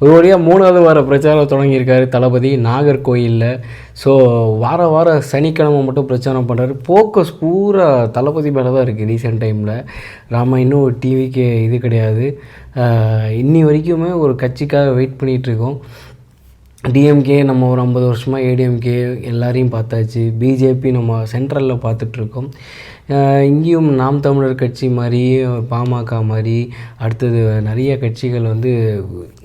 ஒரு வழியாக மூணாவது வார பிரச்சாரம் தொடங்கியிருக்காரு தளபதி நாகர்கோயிலில். ஸோ வார வார சனிக்கிழமை மட்டும் பிரச்சாரம் பண்ணுறாரு ஃபோக்கஸ் பூரா தளபதி மேலே தான் இருக்குது ரீசெண்ட் டைமில் ராம இன்னும் டிவிக்கு இது கிடையாது. இன்னி வரைக்குமே ஒரு கட்சிக்காக வெயிட் பண்ணிகிட்ருக்கோம் டிஎம்கே நம்ம ஒரு ஐம்பது வருஷமாக ஏடிஎம்கே எல்லாரையும் பார்த்தாச்சு. பிஜேபி நம்ம சென்ட்ரலில் பார்த்துட்ருக்கோம். இங்கேயும் நாம் தமிழர் கட்சி மாதிரி பாமக மாதிரி அடுத்தது நிறைய கட்சிகள் வந்து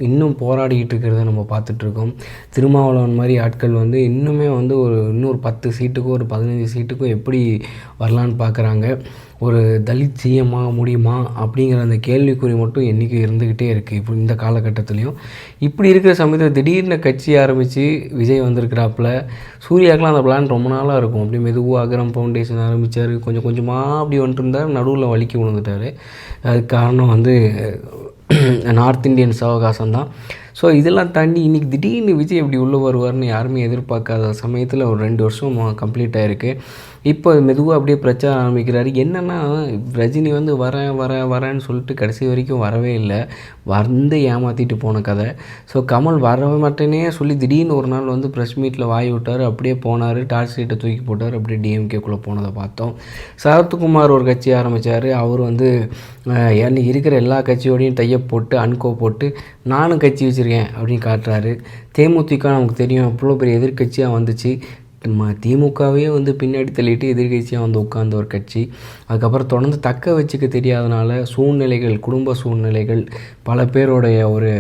இன்னும் போராடிக்கிட்டு இருக்கிறத நம்ம பார்த்துட்ருக்கோம். திருமாவளவன் மாதிரி ஆட்கள் வந்து இன்னுமே வந்து ஒரு இன்னொரு பத்து சீட்டுக்கும் ஒரு பதினஞ்சு சீட்டுக்கும் எப்படி வரலான்னு பார்க்குறாங்க. ஒரு தலித் சிஎம்மாக முடியுமா அப்படிங்கிற அந்த கேள்விக்குறி மட்டும் என்றைக்கு இருந்துக்கிட்டே இருக்குது இப்போ இந்த காலகட்டத்துலேயும். இப்படி இருக்கிற சமயத்தில் திடீர்னு கட்சி ஆரம்பித்து விஜய் வந்திருக்கிறாப்புல சூர்யாக்கெலாம் அந்த பிளான் ரொம்ப நாளாக இருக்கும். அப்படி மெதுவாக அகரம் ஃபவுண்டேஷன் ஆரம்பித்தார் கொஞ்சம் கொஞ்சமாக அப்படி வந்துட்டு இருந்தார். நடுவில் வலிக்கி விழுந்துட்டார். அதுக்கு காரணம் வந்து நார்த் இந்தியன் அவகாசம் தான். ஸோ இதெல்லாம் தாண்டி இன்றைக்கி திடீர்னு விஜய் இப்படி உள்ளே வருவார்னு யாருமே எதிர்பார்க்காத சமயத்தில் ஒரு ரெண்டு வருஷம் கம்ப்ளீட் ஆகிருக்கு இப்போ மெதுவாக அப்படியே பிரச்சாரம் ஆரம்பிக்கிறாரு. என்னென்னா ரஜினி வந்து வரேன் வரேன் வரேன்னு சொல்லிட்டு கடைசி வரைக்கும் வரவே இல்லை. வந்து ஏமாற்றிட்டு போன கதை. ஸோ கமல் வர மாட்டேனே சொல்லி திடீர்னு ஒரு நாள் வந்து ப்ரெஸ் மீட்டில் வாய் விட்டார். அப்படியே போனார். டார்ச் லைட்டை தூக்கி போட்டார். அப்படியே டிஎம்கேக்குள்ளே போனதை பார்த்தோம். சரத்குமார் ஒரு கட்சி ஆரம்பித்தார் அவர் வந்து என்ன இருக்கிற எல்லா கட்சியோடையும் டையப் போட்டு அன்கோ போட்டு நானும் கட்சி வச்சுருக்கேன் அப்படின்னு காட்டுறாரு. தேமுதிக நமக்கு தெரியும். அவ்வளோ பெரிய எதிர்க்கட்சியாக வந்துச்சு. ம திமுகவே வந்து பின்னாடி தள்ளிட்டு எதிர்கட்சியாக வந்து உட்கார்ந்த ஒரு கட்சி. அதுக்கப்புறம் தொடர்ந்து தக்க வச்சுக்க தெரியாதனால சூழ்நிலைகள் குடும்ப சூழ்நிலைகள் பல பேருடைய ஒரு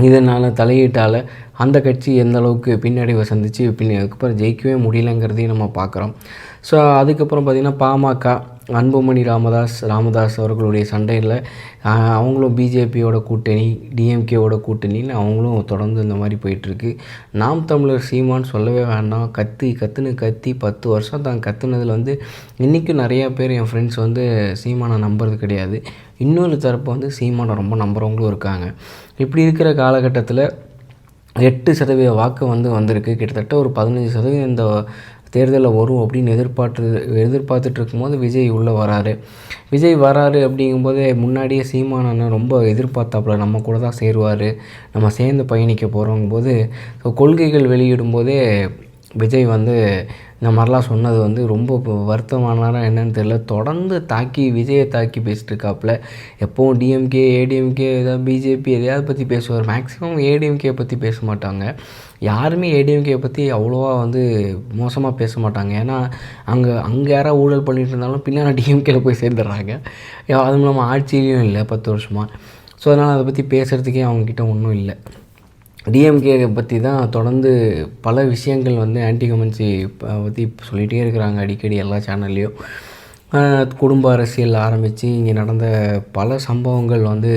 இதனால் தலையீட்டால் அந்த கட்சி எந்த அளவுக்கு பின்னடைவை சந்திச்சு பின்ன அதுக்கப்புறம் ஜெயிக்கவே முடியலங்கிறதையும் நம்ம பார்க்குறோம் ஸோ அதுக்கப்புறம் பார்த்திங்கன்னா பாமக அன்புமணி ராமதாஸ் ராமதாஸ் அவர்களுடைய சண்டையில் அவங்களும் பிஜேபியோட கூட்டணி டிஎம்கேவோட கூட்டணின்னு அவங்களும் தொடர்ந்து இந்த மாதிரி போயிட்டுருக்கு. நாம் தமிழர் சீமான் சொல்லவே வேண்டாம். கத்தி கத்துன்னு கத்தி பத்து வருஷம் தான் கத்துனதில் வந்து இன்றைக்கும் நிறையா பேர் என் ஃப்ரெண்ட்ஸ் வந்து சீமானை நம்புறது கிடையாது. இன்னொரு தரப்பு வந்து சீமானை ரொம்ப நம்புகிறவங்களும் இருக்காங்க. இப்படி இருக்கிற காலகட்டத்தில் எட்டு சதவீத வாக்கு வந்து வந்திருக்கு. கிட்டத்தட்ட ஒரு பதினஞ்சு சதவீதம் இந்த தேர்தலில் வரும் அப்படின்னு எதிர்பார்த்து எதிர்பார்த்துட்டு இருக்கும்போது விஜய் உள்ளே வராரு. விஜய் வராரு அப்படிங்கும்போதே முன்னாடியே சீமான் அண்ணன் ரொம்ப எதிர்பார்த்தாப்புல நம்ம கூட தான் சேருவார் நம்ம சேர்ந்து பயணிக்க போகிறோங்கும்போது ஸோ கொள்கைகள் வெளியிடும்போதே விஜய் வந்து இந்த மாதிரிலாம் சொன்னது வந்து ரொம்ப இப்போ வருத்தமானாரா என்னன்னு தெரியல. தொடர்ந்து தாக்கி விஜயை தாக்கி பேசிட்டு இருக்காப்புல எப்போவும் டிஎம்கே ஏடிஎம்கே ஏதாவது பிஜேபி எதையாவது பற்றி பேசுவார். மேக்ஸிமம் ஏடிஎம்கே பற்றி பேச மாட்டாங்க. யாருமே ஏடிஎம்கே பற்றி அவ்வளோவா வந்து மோசமாக பேச மாட்டாங்க. ஏன்னா அங்கே அங்கே யாராவது ஊழல் பண்ணிட்டு இருந்தாலும் பின்னாடி டிஎம்கேல போய் சேர்ந்துடுறாங்க. அதுவும் இல்லாமல் ஆட்சியிலையும் இல்லை பத்து வருஷமாக ஸோ அதனால் அதை பற்றி பேசுகிறதுக்கே அவங்கக்கிட்ட ஒன்றும் இல்லை. டிஎம்கே பற்றி தான் தொடர்ந்து பல விஷயங்கள் வந்து ஆன்டி கமன்சி பற்றி சொல்லிகிட்டே இருக்கிறாங்க அடிக்கடி எல்லா சேனல்லையும் குடும்ப அரசியல் ஆரம்பித்து இங்கே நடந்த பல சம்பவங்கள் வந்து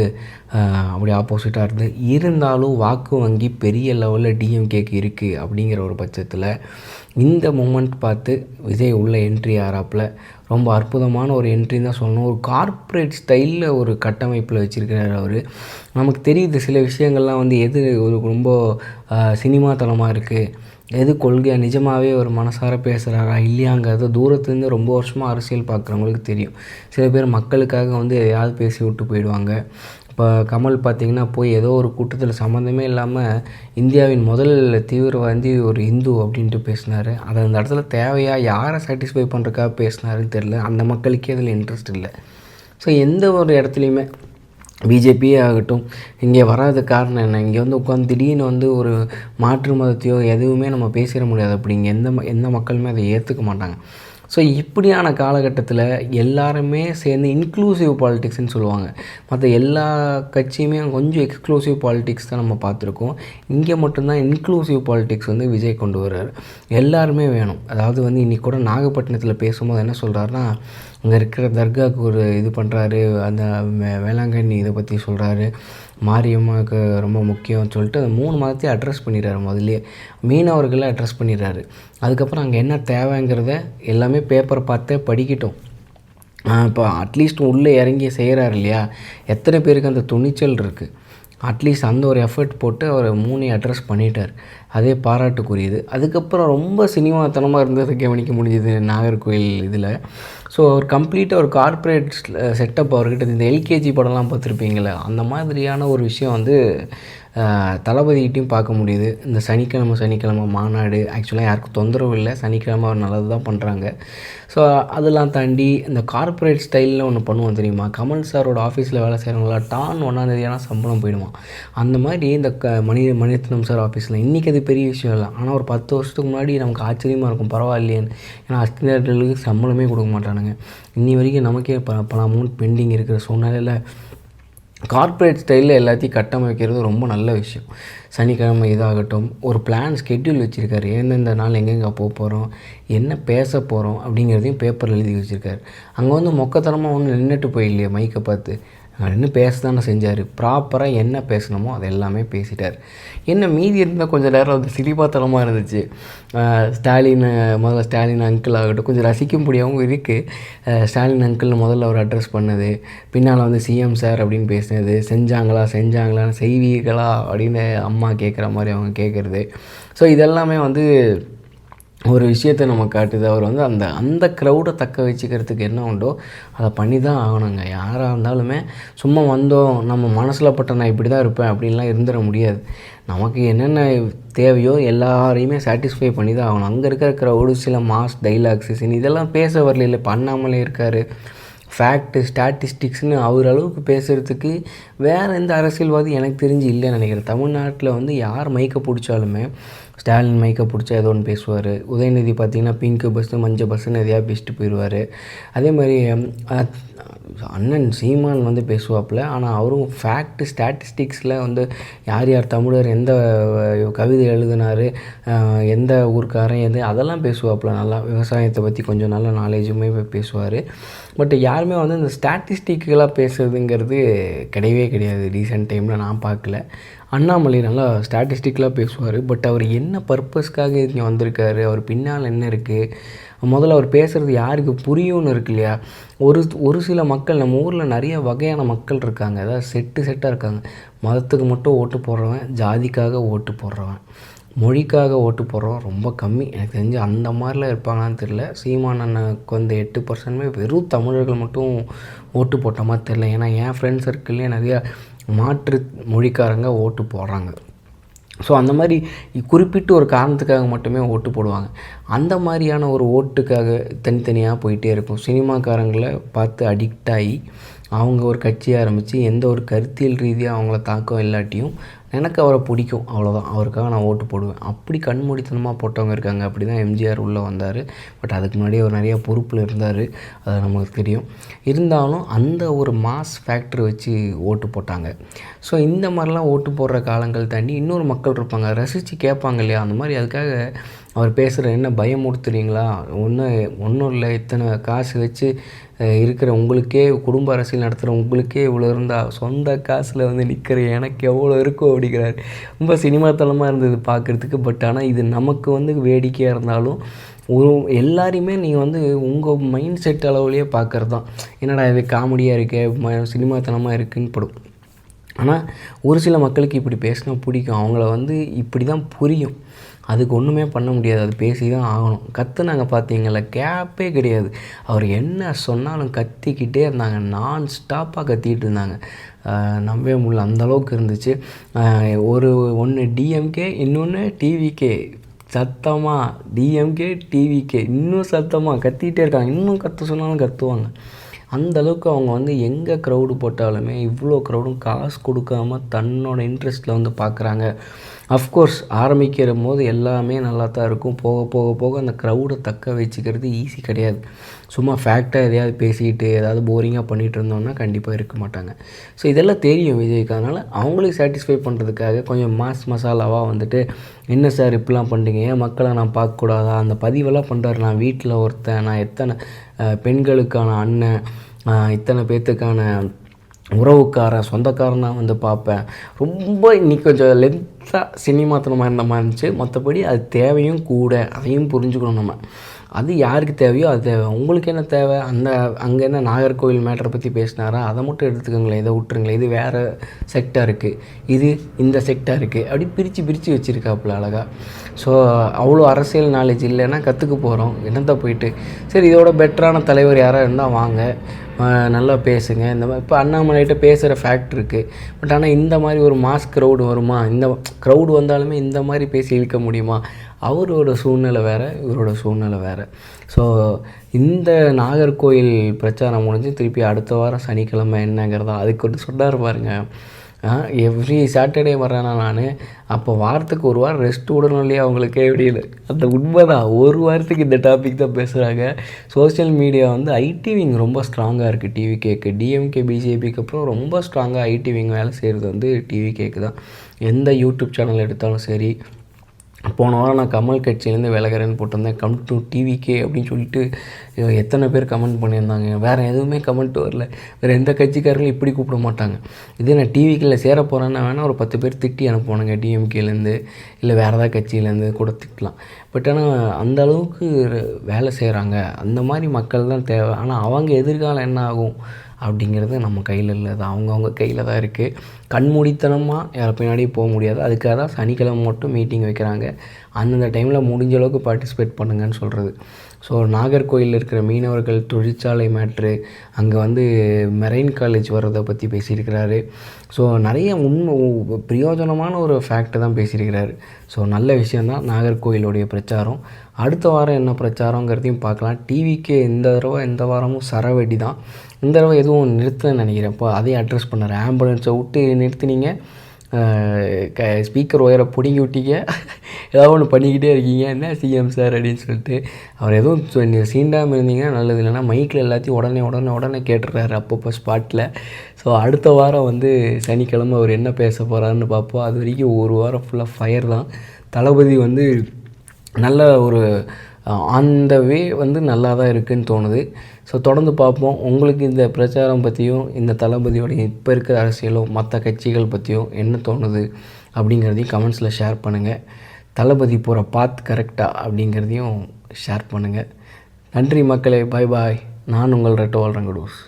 அப்படி ஆப்போசிட்டாக இருந்து. இருந்தாலும் வாக்கு வங்கி பெரிய லெவலில் டிஎம்கேக்கு இருக்குது அப்படிங்கிற ஒரு பட்சத்தில் இந்த மூமெண்ட் பார்த்து விஜய் உள்ள என்ட்ரி ஆறாப்பில் ரொம்ப அற்புதமான ஒரு என்ட்ரின்னு தான் சொல்லணும். ஒரு கார்ப்பரேட் ஸ்டைலில் ஒரு கட்டமைப்பில் வச்சுருக்கிறார் அவர். நமக்கு தெரியுது சில விஷயங்கள்லாம் வந்து எது ஒரு ரொம்ப சினிமா தளமாக இருக்குது எது கொள்கையாக நிஜமாகவே ஒரு மனசார பேசுகிறாரா இல்லையாங்கிறத தூரத்துலேருந்து ரொம்ப வருஷமாக அரசியல் பார்க்குறவங்களுக்கு தெரியும். சில பேர் மக்களுக்காக வந்து எதையாவது பேசி விட்டு போயிடுவாங்க. இப்போ கமல் பார்த்திங்கன்னா போய் ஏதோ ஒரு கூட்டத்தில் சம்மந்தமே இல்லாமல் இந்தியாவின் முதல் தீவிரவாதி ஒரு இந்து அப்படின்ட்டு பேசினார். அது அந்த இடத்துல தேவையாக யாரை சாட்டிஸ்ஃபை பண்ணுறக்காக பேசினாருன்னு தெரில அந்த மக்களுக்கே அதில் இன்ட்ரெஸ்ட் இல்லை. ஸோ எந்த ஒரு இடத்துலையுமே பிஜேபியே ஆகட்டும் இங்கே வராத காரணம் என்ன? இங்கே வந்து உட்காந்து திடீர்னு வந்து ஒரு மாற்று மதத்தையோ எதுவுமே நம்ம பேசிட முடியாது. அப்படி இங்கே எந்த ம- எந்த மக்களுமே அதை ஏற்றுக்க மாட்டாங்க. ஸோ இப்படியான காலகட்டத்தில் எல்லாருமே சேர்ந்து இன்க்ளூசிவ் பாலிட்டிக்ஸ்னு சொல்லுவாங்க. மற்ற எல்லா கட்சியுமே கொஞ்சம் எக்ஸ்க்ளூசிவ் பாலிட்டிக்ஸ் தான் நம்ம பார்த்துருக்கோம். இங்கே மட்டும்தான் இன்க்ளூசிவ் பாலிட்டிக்ஸ் வந்து விஜய் கொண்டு வர்றாரு. எல்லாருமே வேணும். அதாவது வந்து இன்றைக்கி கூட நாகப்பட்டினத்தில் பேசும்போது என்ன சொல்கிறாருன்னா அங்கே இருக்கிற தர்காவுக்கு ஒரு இது பண்ணுறாரு அந்த வேளாங்கண்ணி இதை பற்றி சொல்கிறாரு மாரியம்மாவுக்கு ரொம்ப முக்கியம்னு சொல்லிட்டு அந்த மூணு மதத்தையும் அட்ரஸ் பண்ணிடுறாரு முதல்லையே. மீனவர்களை அட்ரஸ் பண்ணிடுறாரு. அதுக்கப்புறம் அங்கே என்ன தேவைங்கிறத எல்லாமே பேப்பர் பார்த்தே படிக்கட்டும். இப்போ அட்லீஸ்ட் உள்ளே இறங்கி செய்கிறாரு இல்லையா? எத்தனை பேருக்கு அந்த துணிச்சல் இருக்குது அட்லீஸ்ட் அந்த ஒரு எஃபர்ட் போட்டு அவர் மூணையும் அட்ரஸ் பண்ணிட்டார். அதே பாராட்டுக்குரியது. அதுக்கப்புறம் ரொம்ப சினிமாத்தனமாக இருந்ததை கவனிக்க முடிஞ்சது நாகர்கோயில் இதில். ஸோ அவர் கம்ப்ளீட்டாக ஒரு கார்ப்பரேட் செட்டப் அவர்கிட்ட இந்த எல்கேஜி படம்லாம் பார்த்துருப்பீங்களே அந்த மாதிரியான ஒரு விஷயம் வந்து தளபதிகிட்டையும் பார்க்க முடியுது. இந்த சனிக்கிழமை சனிக்கிழமை மாநாடு. ஆக்சுவலாக யாருக்கும் தொந்தரவு இல்லை. சனிக்கிழமை அவர் நல்லது தான் பண்ணுறாங்க ஸோ அதெல்லாம் தாண்டி இந்த கார்ப்பரேட் ஸ்டைலில் ஒன்று பண்ணுவோம் தெரியுமா? கமல் சாரோட ஆஃபீஸில் வேலை செய்கிறவங்களா டான் ஒன்றாந்தேதியான சம்பளம் போயிடுமா அந்த மாதிரி இந்த க மணி மணிரத்னம் சார் ஆஃபீஸில் இன்றைக்கி அது பெரிய விஷயம் இல்லை. ஆனால் ஒரு பத்து வருஷத்துக்கு முன்னாடி நமக்கு ஆச்சரியமாக இருக்கும். பரவாயில்லையேன்னு. ஏன்னா அஸ்தினர்களுக்கு சம்பளமே கொடுக்க மாட்டானுங்க. இன்னி வரைக்கும் நமக்கே ப பல அமௌண்ட் பெண்டிங் இருக்கிற சூழ்நிலையில் கார்ப்பரேட் ஸ்டைலில் எல்லாத்தையும் கட்டமைக்கிறது ரொம்ப நல்ல விஷயம். சனிக்கிழமை இதாகட்டும் ஒரு பிளான் ஸ்கெட்யூல் வச்சுருக்காரு. எந்தெந்த நாள் எங்கெங்கே போக போகிறோம் என்ன பேச போகிறோம் அப்படிங்கிறதையும் பேப்பரில் எழுதி வச்சுருக்காரு. அங்கே வந்து மொக்கத்தனமாக ஒன்று நின்றுட்டு போயில்லையே மைக்கை பார்த்து. அப்படின்னு நின்று பேச தானே செஞ்சார் ப்ராப்பராக என்ன பேசணுமோ அது எல்லாமே பேசிட்டார். என்ன மீதி இருந்தால் கொஞ்சம் நேரம் அது சிரிப்பாத்தனமாக இருந்துச்சு. ஸ்டாலின் முதல்ல ஸ்டாலின் அங்கிள் ஆகட்டும் கொஞ்சம் ரசிக்கும்படியாகவும் இருக்குது ஸ்டாலின் அங்கிள் முதல்ல அவர் அட்ரஸ் பண்ணது. பின்னால் வந்து சிஎம் சார் அப்படின்னு பேசினது. செஞ்சாங்களா செஞ்சாங்களா செய்வீர்களா அப்படின்னு அம்மா கேட்குற மாதிரி அவங்க கேட்குறது ஸோ இதெல்லாமே வந்து ஒரு விஷயத்தை நம்ம காட்டுது. அவர் வந்து அந்த அந்த க்ரௌடை தக்க வச்சுக்கிறதுக்கு என்ன உண்டோ அதை பண்ணி தான் ஆகணுங்க. யாராக இருந்தாலுமே சும்மா வந்தோம் நம்ம மனசில் பட்ட நான் இப்படி தான் இருப்பேன் அப்படின்லாம் இருந்துட முடியாது. நமக்கு என்னென்ன தேவையோ எல்லாரையுமே சாட்டிஸ்ஃபை பண்ணி தான் ஆகணும். அங்கே இருக்கிற க்ரௌடு சில மாஸ் டைலாக்ஸு சீன் இதெல்லாம் பேச வரல இல்லை பண்ணாமலே இருக்கார். ஃபேக்ட்டு ஸ்டாட்டிஸ்டிக்ஸ்னு அவர் அளவுக்கு பேசுகிறதுக்கு வேறு எந்த அரசியல்வாதி எனக்கு தெரிஞ்சு இல்லைன்னு நினைக்கிறேன். தமிழ்நாட்டில் வந்து யார் மைக்கை பிடிச்சாலுமே ஸ்டாலின் மைக்கை பிடிச்சா ஏதோ ஒன்று பேசுவார். உதயநிதி பார்த்திங்கன்னா பிங்க்கு பஸ்ஸு மஞ்சள் பஸ்ஸுன்னு எதையா பேசிட்டு போயிடுவார் அதே மாதிரி அண்ணன் சீமான் வந்து பேசுவாப்புல. ஆனால் அவரும் ஃபேக்ட் ஸ்டாட்டிஸ்டிக்ஸில் வந்து யார் யார் தமிழர் எந்த கவிதை எழுதினார் எந்த ஊருக்காரன் எது அதெல்லாம் பேசுவாப்புல நல்லா. விவசாயத்தை பற்றி கொஞ்சம் நல்ல நாலேஜுமே பேசுவார். பட் யாருமே வந்து இந்த ஸ்டாட்டிஸ்டிக்கலாக பேசுறதுங்கிறது கிடையவே கிடையாது. ரீசெண்ட் டைமில் நான் பார்க்கல அண்ணாமலை நல்லா ஸ்டாட்டிஸ்டிக்கலாக பேசுவார் பட் அவர் என்ன பர்பஸ்க்காக இங்கே வந்திருக்காரு அவர் பின்னால் என்ன இருக்குது முதல்ல அவர் பேசுகிறது யாருக்கு புரியும்னு இருக்கு இல்லையா? ஒரு ஒரு சில மக்கள் நம்ம ஊரில் நிறைய வகையான மக்கள் இருக்காங்க. அதாவது செட்டு செட்டாக இருக்காங்க. மதத்துக்கு மட்டும் ஓட்டு போடுறவன் ஜாதிக்காக ஓட்டு போடுறவன் மொழிக்காக ஓட்டு போடுறவன் ரொம்ப கம்மி. எனக்கு தெரிஞ்சு அந்த மாதிரிலாம் இருப்பாங்களான்னு தெரில சீமான் அண்ணனுக்கு வந்து எட்டு பர்சன்ட்மே வெறும் தமிழர்கள் மட்டும் ஓட்டு போட்ட மாதிரி தெரில ஏன்னா என் ஃப்ரெண்ட் சர்க்கிள்லேயே நிறையா மாற்று மொழிக்காரங்க ஓட்டு போடுறாங்க. ஸோ அந்த மாதிரி குறிப்பிட்டு ஒரு காரணத்துக்காக மட்டுமே ஓட்டு போடுவாங்க. அந்த மாதிரியான ஒரு ஓட்டுக்காக தனித்தனியாக போயிட்டே இருக்கும். சினிமாக்காரங்களை பார்த்து அடிக்ட் ஆகி அவங்க ஒரு கட்சியை ஆரம்பித்து எந்த ஒரு கருத்தியல் ரீதியாக அவங்கள தாக்கம் இல்லாட்டியும் எனக்கு அவரை பிடிக்கும் அவ்வளோதான் அவருக்காக நான் ஓட்டு போடுவேன். அப்படி கண்மூடித்தனமாக போட்டவங்க இருக்காங்க. அப்படி தான் எம்ஜிஆர் உள்ளே வந்தார். பட் அதுக்கு முன்னாடி அவர் நிறைய பொறுப்பில் இருந்தார். அது நமக்கு தெரியும். இருந்தாலும் அந்த ஒரு மாஸ் ஃபேக்டர் வச்சு ஓட்டு போட்டாங்க. ஸோ இந்த மாதிரிலாம் ஓட்டு போடுற காலங்கள் தாண்டி இன்னொரு மக்கள் இருப்பாங்க. ரசித்து கேட்பாங்க இல்லையா? அந்த மாதிரி அதுக்காக அவர் பேசுகிற என்ன பயமுறுத்துறீங்களா ஒன்றும் ஒன்றும் இல்லை. இத்தனை காசு வச்சு இருக்கிற உங்களுக்கே குடும்ப அரசியல் நடத்துகிற உங்களுக்கே இவ்வளோ இருந்தால் சொந்த காசில் வந்து நிற்கிற எனக்கு எவ்வளோ இருக்கோ அப்படிங்கிறாரு ரொம்ப சினிமாத்தலமாக இருந்தது பார்க்குறதுக்கு பட் ஆனால் இது நமக்கு வந்து வேடிக்கையாக இருந்தாலும் ஒரு எல்லாரையுமே நீங்கள் வந்து உங்கள் மைண்ட் செட் அளவுலேயே பார்க்குறது தான் என்னடா இது காமெடியாக இருக்கே சினிமாத்தனமாக இருக்குன்னு படும். ஆனால் ஒரு சில மக்களுக்கு இப்படி பேசினா பிடிக்கும். அவங்கள வந்து இப்படி தான் புரியும். அதுக்கு ஒன்றுமே பண்ண முடியாது. அது பேசி தான் ஆகணும். கத்துனாங்க பார்த்தீங்களா கேப்பே கிடையாது. அவர் என்ன சொன்னாலும் கத்திக்கிட்டே இருந்தாங்க. நான் ஸ்டாப்பாக கத்திக்கிட்டு இருந்தாங்க. நம்பவே முடியல. அந்த அளவுக்கு இருந்துச்சு. ஒரு ஒன்று டிஎம்கே இன்னொன்று டிவிகே சத்தமாக டிஎம்கே டிவிகே இன்னும் சத்தமாக கத்திக்கிட்டே இருக்காங்க. இன்னும் கத்த சொன்னாலும் கத்துவாங்க. அந்த அளவுக்கு அவங்க வந்து எங்கே க்ரௌடு போட்டாலுமே இவ்வளோ க்ரௌடும் காசு கொடுக்காம தன்னோட இன்ட்ரெஸ்ட்டில் வந்து பார்க்குறாங்க அஃப்கோர்ஸ் ஆரம்பிக்கிற போது எல்லாமே நல்லா தான் இருக்கும். போக போக போக அந்த க்ரௌடை தக்க வச்சுக்கிறது ஈஸி கிடையாது. சும்மா ஃபேக்டாக எதையாவது பேசிக்கிட்டு ஏதாவது போரிங்காக பண்ணிகிட்டு இருந்தோம்னா கண்டிப்பாக இருக்க மாட்டாங்க. ஸோ இதெல்லாம் தெரியும் விஜய்க்கு. அதனால் அவங்களுக்கு சாட்டிஸ்ஃபை பண்ணுறதுக்காக கொஞ்சம் மாஸ் மசாலாவாக வந்துட்டு என்ன சார் இப்படிலாம் பண்ணுறீங்க ஏன் மக்களை நான் பார்க்கக்கூடாதா? அந்த பதிவெல்லாம் பண்ணுறாரு நான் வீட்டில் ஒருத்தன் நான் எத்தனை பெண்களுக்கான அண்ணன் இத்தனை பேர்த்துக்கான உறவுக்காரன் சொந்தக்காரனாக வந்து பார்ப்பேன். ரொம்ப இன்னைக்கு கொஞ்சம் லென்த்தாக சினிமாத்தனமாக இருந்த மாதிரி இருந்துச்சு. மற்றபடி அது தேவையும் கூட அதையும் புரிஞ்சுக்கணும் நம்ம. அது யாருக்கு தேவையோ அது தேவை. உங்களுக்கு என்ன தேவை? அந்த அங்கே என்ன நாகர்கோவில் மேட்டரை பற்றி பேசினாரா? அதை மட்டும் எடுத்துக்கோங்களேன். இதை விட்டுருங்களேன். இது வேறு செக்டாக இருக்குது இது இந்த செக்டாக இருக்குது அப்படி பிரித்து பிரித்து வச்சுருக்காப்புல அழகாக ஸோ அவ்வளோ அரசியல் நாலேஜ் இல்லைன்னா கற்றுக்க போகிறோம் என்னத்தை போயிட்டு? சரி இதோட பெட்டரான தலைவர் யாராக இருந்தால் வாங்க. நல்லா பேசுங்க. இந்த மாதிரி இப்போ அண்ணாமலைகிட்ட பேசுகிற ஃபேக்ட் இருக்குது பட் ஆனால் இந்த மாதிரி ஒரு மாஸ் க்ரௌடு வருமா? இந்த க்ரௌடு வந்தாலுமே இந்த மாதிரி பேசி இழுக்க முடியுமா? அவரோட சூழ்நிலை வேறு இவரோட சூழ்நிலை வேறு. ஸோ இந்த நாகர்கோயில் பிரச்சாரம் முடிஞ்சு திருப்பி அடுத்த வாரம் சனிக்கிழமை என்னங்கிறதா அதுக்கு வந்து சொன்னார் பாருங்கள் எவ்ரி சாட்டர்டே வர்றேன்னா நான் அப்போ வாரத்துக்கு ஒரு வாரம் ரெஸ்ட் விடணும் இல்லையா அவங்களுக்கு எப்படின்னு. அந்த உண்மை தான் ஒரு வாரத்துக்கு இந்த டாபிக் தான் பேசுகிறாங்க சோஷியல் மீடியா வந்து ஐடி விங் ரொம்ப ஸ்ட்ராங்காக இருக்குது டிவி கேக்கு டிஎம்கே பிஜேபிக்கு அப்புறம் ரொம்ப ஸ்ட்ராங்காக ஐடி விங் வேலை செய்கிறது வந்து டிவி கேக்கு தான். எந்த யூடியூப் சேனல் எடுத்தாலும் சரி போன வாரம் நான் கமல் கட்சியிலேருந்து விலகிறேன்னு போட்டிருந்தேன். கம் டு டிவிகே அப்படின்னு சொல்லிட்டு எத்தனை பேர் கமெண்ட் பண்ணியிருந்தாங்க? வேறு எதுவுமே கமெண்ட் வரல. வேறு எந்த கட்சிக்காரங்களும் இப்படி கூப்பிட மாட்டாங்க. இதே நான் டிவிக்கில் சேர போகிறேன்னா வேணால் ஒரு பத்து பேர் திட்டி அனுப்புவானுங்க. டிஎம்கேலேருந்து இல்லை வேறு ஏதாவது கட்சியிலேருந்து கூட திட்டலாம். பட் ஆனால் அந்த அளவுக்கு வேலை செய்கிறாங்க அந்த மாதிரி மக்கள் தான் தேவை. ஆனால் அவங்க எதிர்காலம் என்ன ஆகும்? அப்படிங்கிறது நம்ம கையில் இல்லை. அது அவங்கவுங்க கையில் தான் இருக்குது கண்மூடித்தனமாக யாரை பின்னாடியும் போக முடியாது. அதுக்காக தான் சனிக்கிழமை மட்டும் மீட்டிங் வைக்கிறாங்க. அந்தந்த டைமில் முடிஞ்ச அளவுக்கு பார்ட்டிசிபேட் பண்ணுங்கன்னு சொல்கிறது ஸோ நாகர்கோயிலில் இருக்கிற மீனவர்கள் தொழிற்சாலை மேட்ரு அங்கே வந்து மெரைன் காலேஜ் வர்றதை பற்றி பேசியிருக்கிறாரு. ஸோ நிறைய உண்மை பிரயோஜனமான ஒரு ஃபேக்ட் தான் பேசியிருக்கிறாரு. ஸோ நல்ல விஷயந்தான் நாகர்கோயிலுடைய பிரச்சாரம். அடுத்த வாரம் என்ன பிரச்சாரங்கிறதையும் பார்க்கலாம். டிவிக்கு இந்த தடவை இந்த வாரமும் சரவெடி தான். இந்த தடவை எதுவும் நிறுத்தன்னு நினைக்கிறேன் இப்போ அதையும் அட்ரஸ் பண்ணார் ஆம்புலன்ஸை விட்டு நிறுத்துனீங்க. க ஸ்பீக்கர் ஒயரை பிடுங்கி விட்டீங்க. ஏதாவது ஒன்று பண்ணிக்கிட்டே இருக்கீங்க. என்ன சிஎம் சார் அப்படின்னு சொல்லிட்டு. அவர் எதுவும் சீண்டாமல் இருந்தீங்கன்னா நல்லது. இல்லைன்னா மைக்கில் எல்லாத்தையும் உடனே உடனே உடனே கேட்டுறாரு அப்பப்போ ஸ்பாட்டில் ஸோ அடுத்த வாரம் வந்து சனிக்கிழமை அவர் என்ன பேச போகிறாருன்னு பார்ப்போம். அது வரைக்கும் ஒரு வாரம் ஃபுல்லாக ஃபயர் தான். தளபதி வந்து நல்ல ஒரு அந்த வே வந்து நல்லா தான் இருக்குன்னு தோணுது. ஸோ தொடர்ந்து பார்ப்போம். உங்களுக்கு இந்த பிரச்சாரம் பற்றியும் இந்த தளபதியோட இப்போ இருக்கிற அரசியலும் மற்ற கட்சிகள் பற்றியும் என்ன தோணுது அப்படிங்கிறதையும் கமெண்ட்ஸில் ஷேர் பண்ணுங்கள் தளபதி போகிற பாத் கரெக்டாக அப்படிங்கிறதையும் ஷேர் பண்ணுங்கள் நன்றி மக்களே. பாய் பாய் நான் உங்கள் ரெட்டோல் ரங்கடூஸ்.